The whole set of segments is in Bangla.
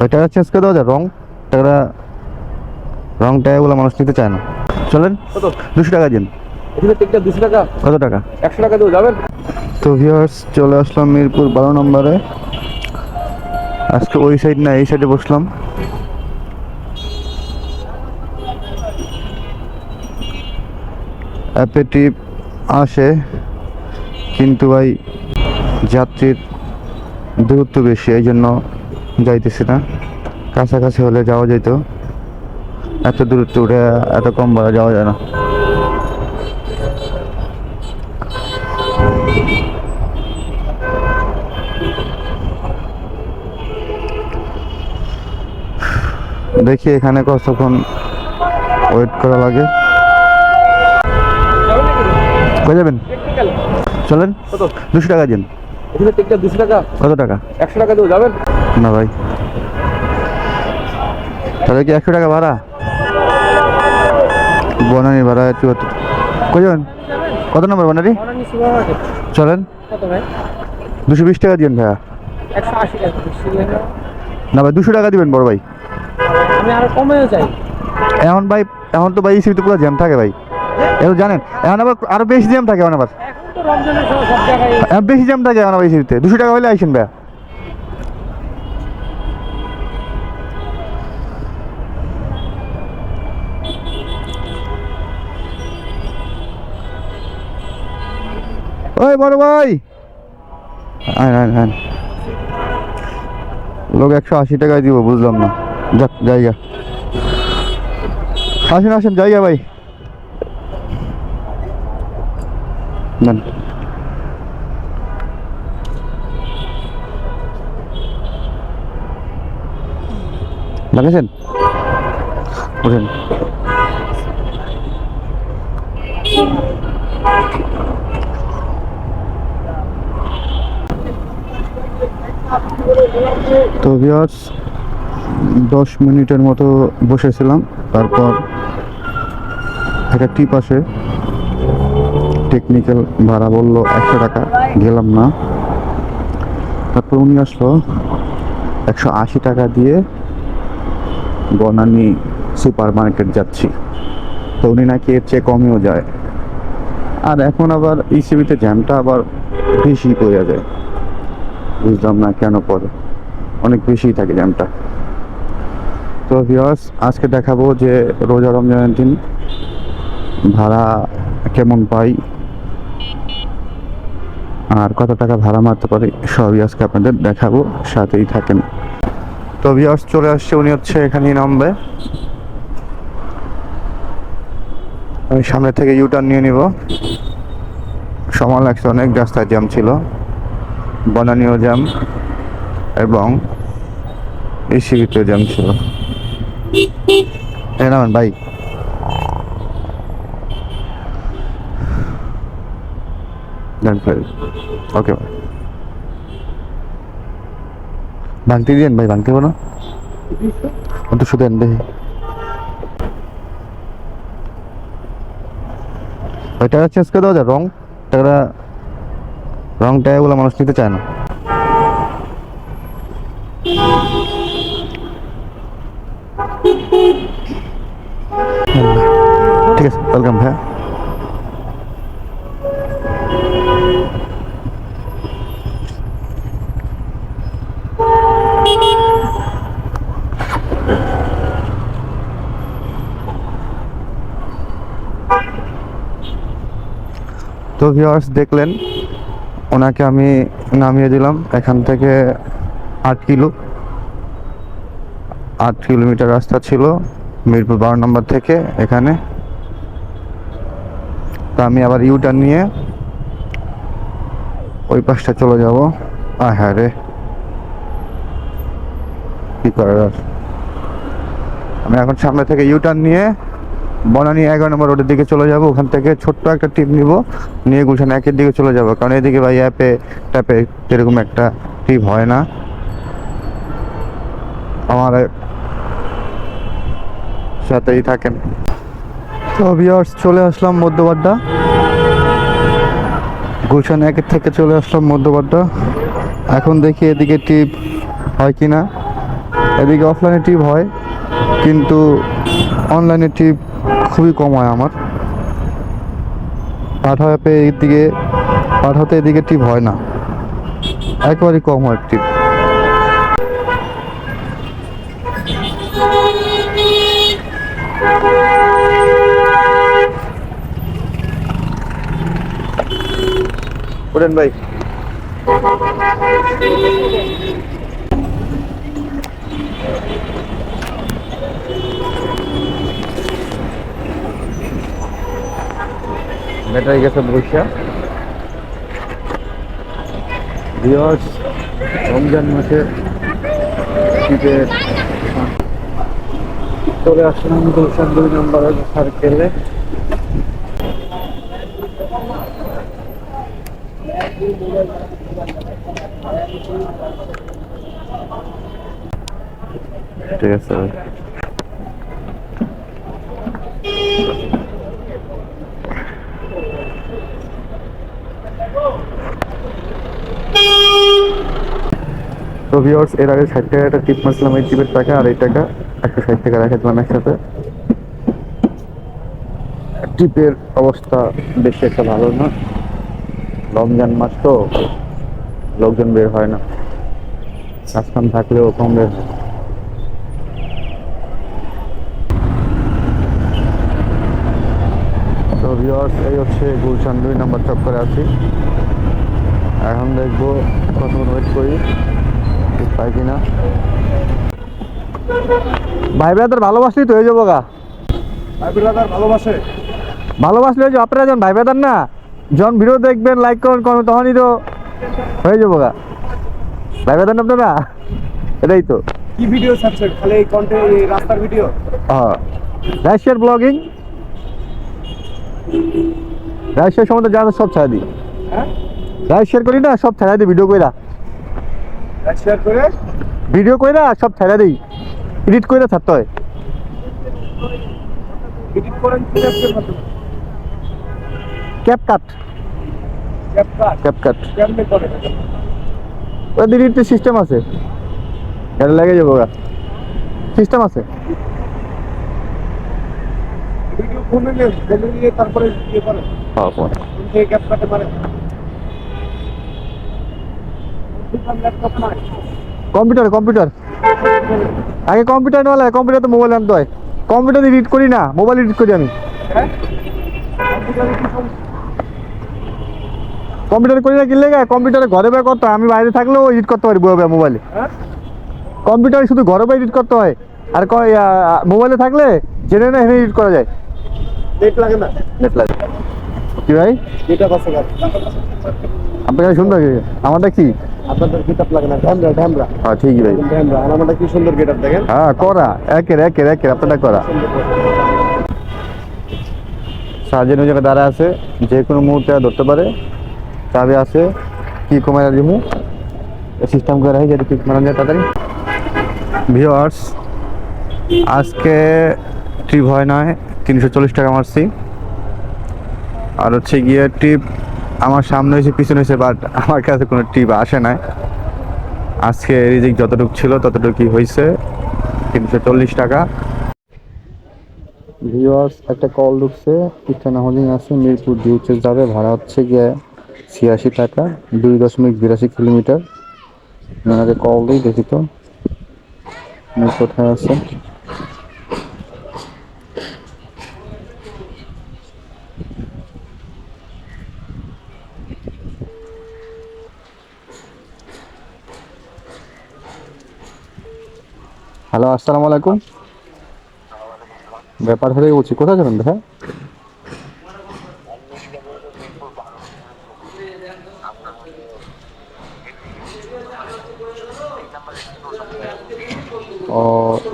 ওই টাকা চেঞ্জ করে দেওয়া যায়। রং টাকাটা রং টাকাগুলো মানুষ নিতে চায় না। চলেন দুশো টাকা দিন। দুশো টাকা। কত টাকা? একশো টাকা দেবো যাবেন? তো ভিউয়ার্স চলে আসলাম মিরপুর বারো নম্বরে। আজকে ওই সাইড না এই সাইডে বসলাম। অ্যাপেটিভ আসে কিন্তু ভাই যাত্রীর দূরত্ব বেশি এই জন্য যাইতেছি না। কাছাকাছি হলে যাওয়া যেত এত দূরত্ব উঠে এত কম ভাড়া যাওয়া যায় না। দেখি এখানে কতক্ষণ ওয়েট করা লাগে। যাবেন কই যাবেন? চলেন। দুশো টাকা দিন। এখানে টিকটা দুশো টাকা। কত টাকা? একশো টাকা দেবো যাবেন? না ভাই। তাহলে কি একশো টাকা ভাড়া? বনানি ভাড়া চুয়াত্তর। যাবেন কত নম্বর বনানি? চলেন। দুশো বিশ টাকা দিন ভাইয়া। না? ভাই দুশো টাকা দিবেন বড় ভাই। আমি আরও কমেও চাই। এখন ভাই এখন তো ভাই ইসিবিতে পুরো জ্যাম থাকে ভাই। এখন জানেন এখন আবার আরও বেশি জ্যাম থাকে এখন আবার। বেশি জ্যাম থাকে এখন আবার দুশো টাকা হলে আইসেন ভাইয়া। ওই বড় ভাই। আয় আয়। লোক একশো আশি টাকায় দিব, বুঝলাম না। যাক, জায়গা। আসেন আসেন, জায়গা ভাই। নেন লাগাইছেন ওঠেন। তো ভিউয়ার্স দশ মিনিটের মতো বসেছিলাম তারপর একটা টিপ আসে। টেকনিক্যাল ভাড়া বলল একশো টাকা, গেলাম না। তারপর উনি আসলো একশো আশি টাকা দিয়ে বনানি সুপার মার্কেট যাচ্ছি। তো উনি নাকি এর চেয়ে কমেও যায়। আর এখন আবার ইসিবিতে জ্যামটা আবার বেশি পড়ে যায়। বুঝলাম না কেন পরে অনেক বেশি থাকে জ্যামটা। তো ভিওয়ার্স আজকে দেখাবো যে রোজা রমজানের দিন ভাড়া কেমন পাই। আর কত টাকা ভাড়া মারতে পারি, সবই আজকে আপনাদের দেখাবো, সাথেই থাকেন। তো ভিওয়ার্স চলে আসছে, উনি হচ্ছে এখানেই নামবে। আমি সামনে থেকে ইউটার্ন নিয়ে নিব। সময় লাগছে অনেক, রাস্তায় জ্যাম ছিল। বনানীয় জ্যাম এবং ইসিবিতেও জ্যাম ছিল। এ নামেন ভাই। ফেল ওকে ভাই ভাঙতে দিন ভাই ভাঙতে না অন্ত শুধু দেখি ওই টাকা চেঞ্জ করে দেওয়া যায় রং টাকাটা রং টাকাগুলো মানুষ নিতে চায় না ঠিক আছে ওয়েলকাম ভাইয়া তো ভিওয়ার্স দেখলেন, ওনাকে আমি নামিয়ে দিলাম। এখান থেকে আট কিলো, আট কিলোমিটার রাস্তা ছিল মিরপুর বারো নম্বর থেকে এখানে। তো আমি আবার ইউটার্ন নিয়ে ওই পাশটা চলে যাব। আয় হ্যাঁ রে, কি করার? আমি এখন সামনে থেকে ইউটার্ন নিয়ে বনানী এগারো নম্বর রোডের দিকে চলে যাব। ওখান থেকে ছোট্ট একটা টিপ নিব। নিয়ে গুলশান একের দিকে চলে যাব। কারণ এদিকে ভাই অ্যাপে ট্যাপে এরকম একটা টিপ হয় না। আমার সাথেই থাকেন। তো ভিউয়ার্স চলে আসলাম মধ্যবাড্ডা। গুলশান একের থেকে চলে আসলাম মধ্যবাড্ডা। এখন দেখি এদিকে টিপ হয় কি না এদিকে অফলাইনে টিপ হয়, কিন্তু অনলাইনে টিপ খুবই কম হয় আমার। পাঠা অ্যাপে এইদিকে পাঠাতে এদিকে টিপ হয় না। একেবারেই কম হয় টিপ ভাই। ব্যাটারি গেছে বৈশা। ভিওর্স রমজান মাসে শীতের চলে আসলাম গুলশান দুই নম্বরের সার্কেলে ঠিক আছে তো ভিউয়ার্স এর আগে ষাট টাকা একটা টিপ মারছিলাম এই টিপের টাকা আর এই টাকা একশো ষাট টাকা রেখে দিলাম একসাথে টিপের অবস্থা বেশি একটা ভালো না। রমজান মাস তো, লোকজন বের হয় না। কাজকাম থাকলেও কম বের হয়। তো ভিউয়ার্স এই হচ্ছে গুলশান দুই নাম্বার চক্করে আছি। এখন দেখব কতক্ষণ ওয়েট করি ঠিক পাই কিনা। ভাই ব্রাদার ভালোবাসলেই তো হয়ে যাব গা ভাই ব্রাদার ভালোবাসে। ভালোবাসলে হয়ে যাব আপনারা যখন ভাই ব্রাদার না? যখন ভিডিও দেখবেন লাইক করবেন করবেন তখনই তো হয়ে যাব গা ভাই ব্রাদার না আপনারা? এটাই তো। কি ভিডিও ছাড়ছেন? খালি এই কন্টেন্ট এই রাস্তার ভিডিও হ্যাঁ। রাশিয়ার ব্লগিং রাশিয়ার সম্বন্ধে জানা সব ছাড়া দিই। হ্যাঁ? রাশিয়ার করি না সব ছাড়া দিই ভিডিও কইরা। শেয়ার করে? ভিডিও কইরা সব ছাড়া দিই। এডিট কইরা ছাড়তে হয়। এডিট করেন কি অ্যাপসের মাধ্যমে CapCut CapCut CapCut কেমনে করেন? ওদের এডিটের সিস্টেম আছে। এটা লেগে যাব সিস্টেম আছে। ভিডিও ফোনে নেন ফোনে নিয়ে তারপরে ইয়ে করেন। হ্যাঁ ফোন ক্যাপকাটে মারেন ল্যাপটপ নাই কম্পিউটার কম্পিউটার। আগে কম্পিউটার লাগে কম্পিউটার তো মোবাইল আনতে হয়। কম্পিউটার এডিট করি না মোবাইল এডিট করি আমি। কম্পিউটারে করি না কিনলে কম্পিউটারে ঘরে বের করতে হয় আমি বাইরে থাকলেও এডিট করতে পারি বয়ে মোবাইলে। কম্পিউটারে শুধু ঘরে বয়ে এডিট করতে হয় আর ক- ইয়া, মোবাইলে থাকলে জেনে না হেনে এডিট করা যায়। নেট লাগে না। নেট লাগে। কি ভাই? এটা আপনার শুনতে হবে আমারটা কি? আপনাদের গেটআপ লাগে না ঢ্যামরা ঢ্যামরা হ্যাঁ ঠিকই ভাই। ঢ্যামরা আর কি সুন্দর গেটআপ দেখেন? হ্যাঁ করা একের একের একের আপনারটা করা। সার্জেন ওই জায়গায় দাঁড়া আছে যে কোনো মুহূর্তে ধরতে পারে। চাবি আছে কি কমে দিমু সিস্টেম করে রাখি যাতে কিক মারা যায় তাড়াতাড়ি। ভিওয়ার্স আজকে ট্রিপ হয় নয় তিনশো চল্লিশ টাকা মারছি। আর হচ্ছে গিয়ে ট্রিপ আমার সামনে হয়েছে, পিছনে হয়েছে বাট আমার কাছে কোনো টিপ আসে নাই। আজকে রিজিক যতটুকু ছিল, ততটুকুই হয়েছে। তিনশো চল্লিশ টাকা। ভিওয়ার্স একটা কল ঢুকছে। ঠিকানা হোল্ডিং আছে, মিরপুর ডিউচে যাবে। ভাড়া হচ্ছে গিয়ে ছিয়াশি টাকা, দুই দশমিক বিরাশি কিলোমিটার। ওনাকে কল দিই, দেখি তো। কোথায় আছে? হ্যালো, আসসালামু আলাইকুম। ব্যাপার হয়ে বলছি, কোথায় যাবেন দেখা ও,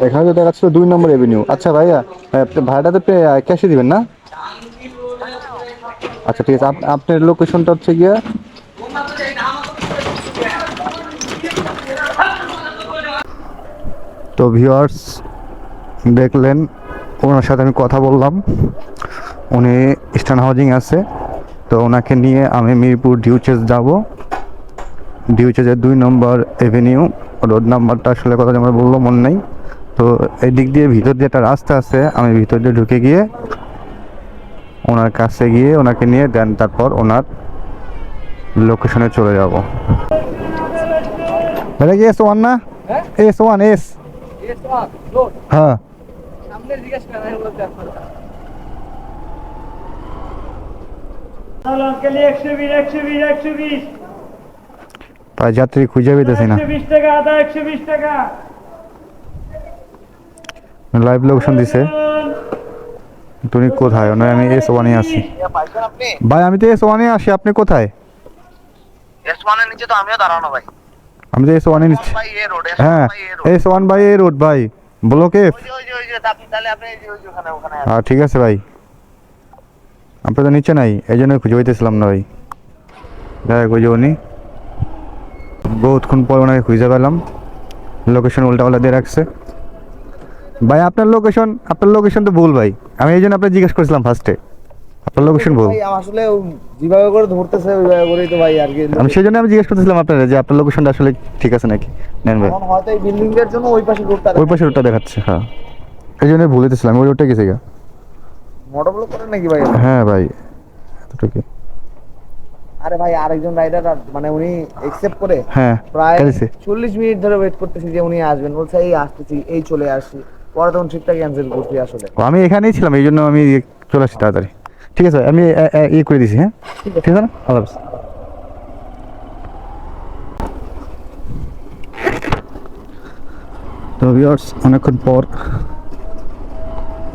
এখানে তো দেখাচ্ছিল দুই নম্বর এভিনিউ আচ্ছা ভাইয়া আপনি ভাড়াটাতে ক্যাশে দিবেন না? আচ্ছা ঠিক আছে। আপ- আপনার লোকেশনটা হচ্ছে গিয়া তো ভিউয়ার্স দেখলেন ওনার সাথে আমি কথা বললাম। উনি ইস্টার্ন হাউজিং আছে তো ওনাকে নিয়ে আমি মিরপুর ডিউচেস যাব। ডিউচেজের দুই নম্বর এভিনিউ রোড নাম্বারটা আসলে কথা আমার বলল মনে নেই। তো এই দিক দিয়ে ভিতর দিয়ে একটা রাস্তা আছে আমি ভিতর দিয়ে ঢুকে গিয়ে ওনার কাছে গিয়ে ওনাকে নিয়ে দেন তারপর ওনার লোকেশনে চলে যাব। এস ওয়ান না? এস ওয়ান এস হ্যাঁ। যাত্রী খুঁজে পেতেছি না। লাইভ লোকেশন দিছে। তুমি কোথায়? নয় আমি এস ওয়ানে আছি। ভাই আমি তো এস ওয়ানে আসি আপনি কোথায়? এস ওয়ানের নিচে তো আমিও দাঁড়ানো ভাই। আমি তো এস ওয়ানে নিচ্ছি। হ্যাঁ S one by A road ভাই। ব্লক এফ হ্যাঁ ঠিক আছে ভাই। আপনি তো নিচে নাই এই জন্য খুঁজে পাইতেছিলাম না ভাই। দেখ ওই যে উনি। বহুতক্ষণ পর ওনাকে খুঁজে পেলাম। লোকেশন উল্টাপাল্টা দিয়ে রাখছে। ভাই আপনার লোকেশন আপনার লোকেশন তো ভুল ভাই। আমি এই জন্য আপনার জিজ্ঞেস করেছিলাম ফার্স্টে আপনার লোকেশন আসলে যেভাবে করে ধরতেছে ওইভাবে করেই তো ভাই আর কি আমি সেই জন্য আমি জিজ্ঞেস করতেছিলাম আপনারা যে আপনার লোকেশনটা আসলে ঠিক আছে নাকি? নেন ভাই। হয়তো এই বিল্ডিং এর জন্য ওই পাশে রোডটা ওই পাশে রোডটা দেখাচ্ছে হ্যাঁ। এই জন্য ভুলে দিয়েছিলাম ওই রোডটা গেছে গা মোটর ব্লক করে নাকি ভাই হ্যাঁ ভাই এতটুকু। আরে ভাই আরেকজন রাইডার মানে উনি একসেপ্ট করে হ্যাঁ প্রায় চল্লিশ মিনিট ধরে ওয়েট করতেছি যে উনি আসবেন। বলছে এই আসতেছি এই চলে আসছি। পরে তখন ট্রিপটা ক্যান্সেল করছি আসলে। আমি এখানেই ছিলাম এই জন্য আমি চলে আসছি তাড়াতাড়ি। ঠিক আছে আমি ইয়ে করে দিছি হ্যাঁ? ঠিক আছে। না? আল্লাহ হাফেজ। তো ভিউয়ার্স অনেকক্ষণ পর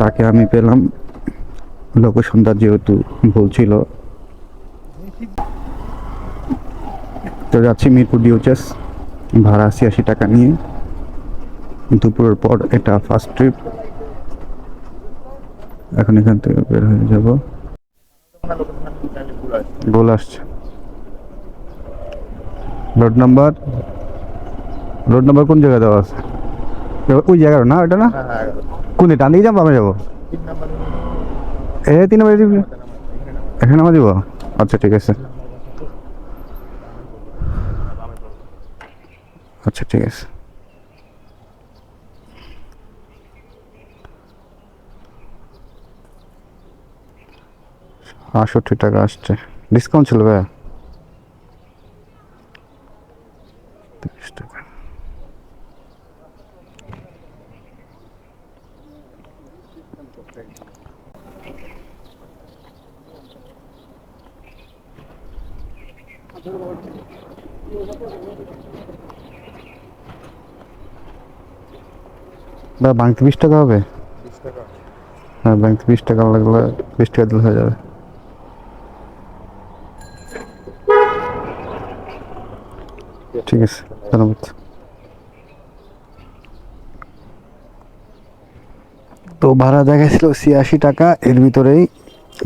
তাকে আমি পেলাম। লোকেশনটা যেহেতু বলছিল তো যাচ্ছি মিরপুর ডিউচেস ভাড়া আশি আশি টাকা নিয়ে। দুপুরের পর এটা ফার্স্ট ট্রিপ এখন এখান থেকে বের হয়ে যাব। বল আসছে। রোড নাম্বার রোড নাম্বার কোন জায়গায় দেওয়া আছে? ওই জায়গার না ওটা না? কোন দিকে? ডান দিকে যাব আমি যাব? এ তিন নম্বর দিবি এখানে আমার দিব? আচ্ছা ঠিক আছে। আচ্ছা ঠিক আছে। আটষট্টি টাকা আসছে। ডিসকাউন্ট ছিল ভাইয়া তিরিশ টাকা বাংতে বিশ টাকা। হবে হ্যাঁ বাংতে বিশ টাকা লাগলে বিশ টাকা দিলে হয়ে যাবে। ঠিক আছে, ধন্যবাদ। তো ভাড়া দেখাইছিল ছিয়াশি টাকা, এর ভিতরেই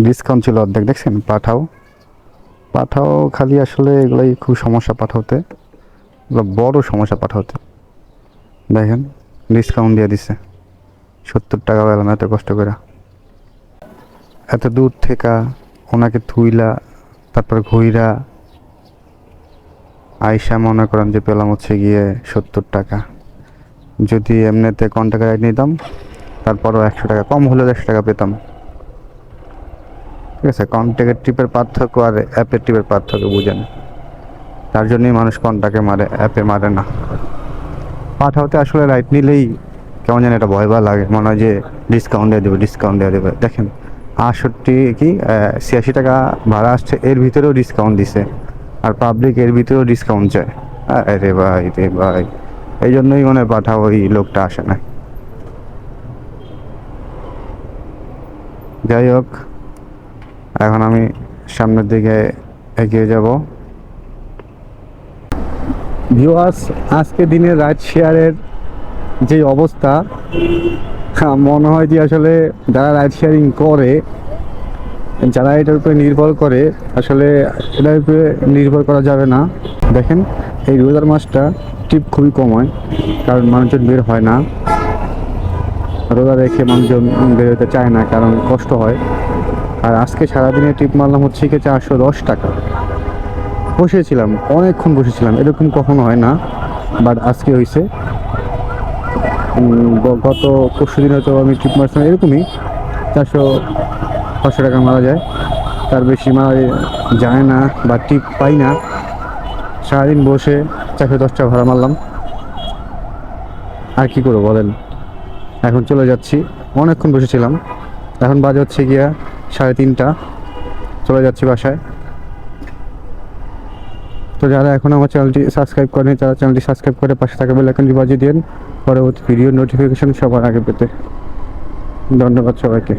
ডিসকাউন্ট ছিল অর্ধেক, দেখছেন? পাঠাও। পাঠাও, খালি আসলে এগুলাই খুব সমস্যা পাঠাতে। এগুলো বড় সমস্যা পাঠাতে। দেখেন ডিসকাউন্ট দিয়ে দিছে। সত্তর টাকা পেলাম এত কষ্ট করে। এত দূর থেকে ওনাকে থুইলা তারপর ঘুইরা আইসা মনে করেন যে পেলাম হচ্ছে গিয়ে সত্তর টাকা। যদি এমনিতে কন্ট্যাক্ট রাইড নিতাম, তারপরও একশো টাকা, কম হলেও একশো টাকা পেতাম। ঠিক আছে কন্ট্যাক্টের ট্রিপের পার্থক্য আর অ্যাপের ট্রিপের পার্থক্য বুঝেন। তার জন্যই মানুষ কন্ট্যাক্টে মারে, অ্যাপে মারে না। পাঠাওতে আসলে রাইড নিলেই কেমন যেন একটা ভয় ভয় লাগে। মনে হয় যে ডিসকাউন্ট দিয়ে দেবে ডিসকাউন্ট দিয়ে দেবে। দেখেন আটষট্টি কি ছিয়াশি টাকা ভাড়া আসছে, এর ভিতরেও ডিসকাউন্ট দিছে। আর পাবলিক এর ভিতরেও ডিসকাউন্ট চায়। আরে ভাই রে ভাই, এই জন্যই মনে পাঠাও, ওই লোকটা আসে না। যাই হোক, এখন আমি সামনের দিকে এগিয়ে যাব। ভিউয়ার্স আজকে দিনের রাইড শেয়ারের যে অবস্থা মনে হয় যে আসলে যারা রাইড শেয়ারিং করে, যারা এটার উপরে নির্ভর করে, আসলে এটার উপরে নির্ভর করা যাবে না। দেখেন, এই রোজার মাসটা টিপ খুবই কম হয়, কারণ মানুষজন বের হয় না। রোজা রেখে মানুষজন বের হতে চায় না, কারণ কষ্ট হয়। আর আজকে সারাদিনে টিপ মারলাম হচ্ছে কি চারশো দশ টাকা। বসেছিলাম, অনেকক্ষণ বসেছিলাম, এরকম কখনো হয় না বাট আজকে হয়েছে গত পরশু দিন হয়তো আমি ট্রিপ মারছিলাম এরকমই চারশো পাঁচশো টাকা মারা যায়। তার বেশি মারা যায় না বা টিপ পাই না। সারাদিন বসে চারশো দশটা ভাড়া মারলাম। আর কি করব বলেন? এখন চলে যাচ্ছি। অনেকক্ষণ বসেছিলাম। এখন বাজে হচ্ছে গিয়া সাড়ে তিনটা। চলে যাচ্ছি বাসায়। তো যারা এখন আমার চ্যানেলটি সাবস্ক্রাইব করেন, তারা চ্যানেলটি সাবস্ক্রাইব করে পাশে থাকা বেল আইকনটি বাজিয়ে দিন পরবর্তী ভিডিও নোটিফিকেশন সবার আগে পেতে। ধন্যবাদ সবাইকে।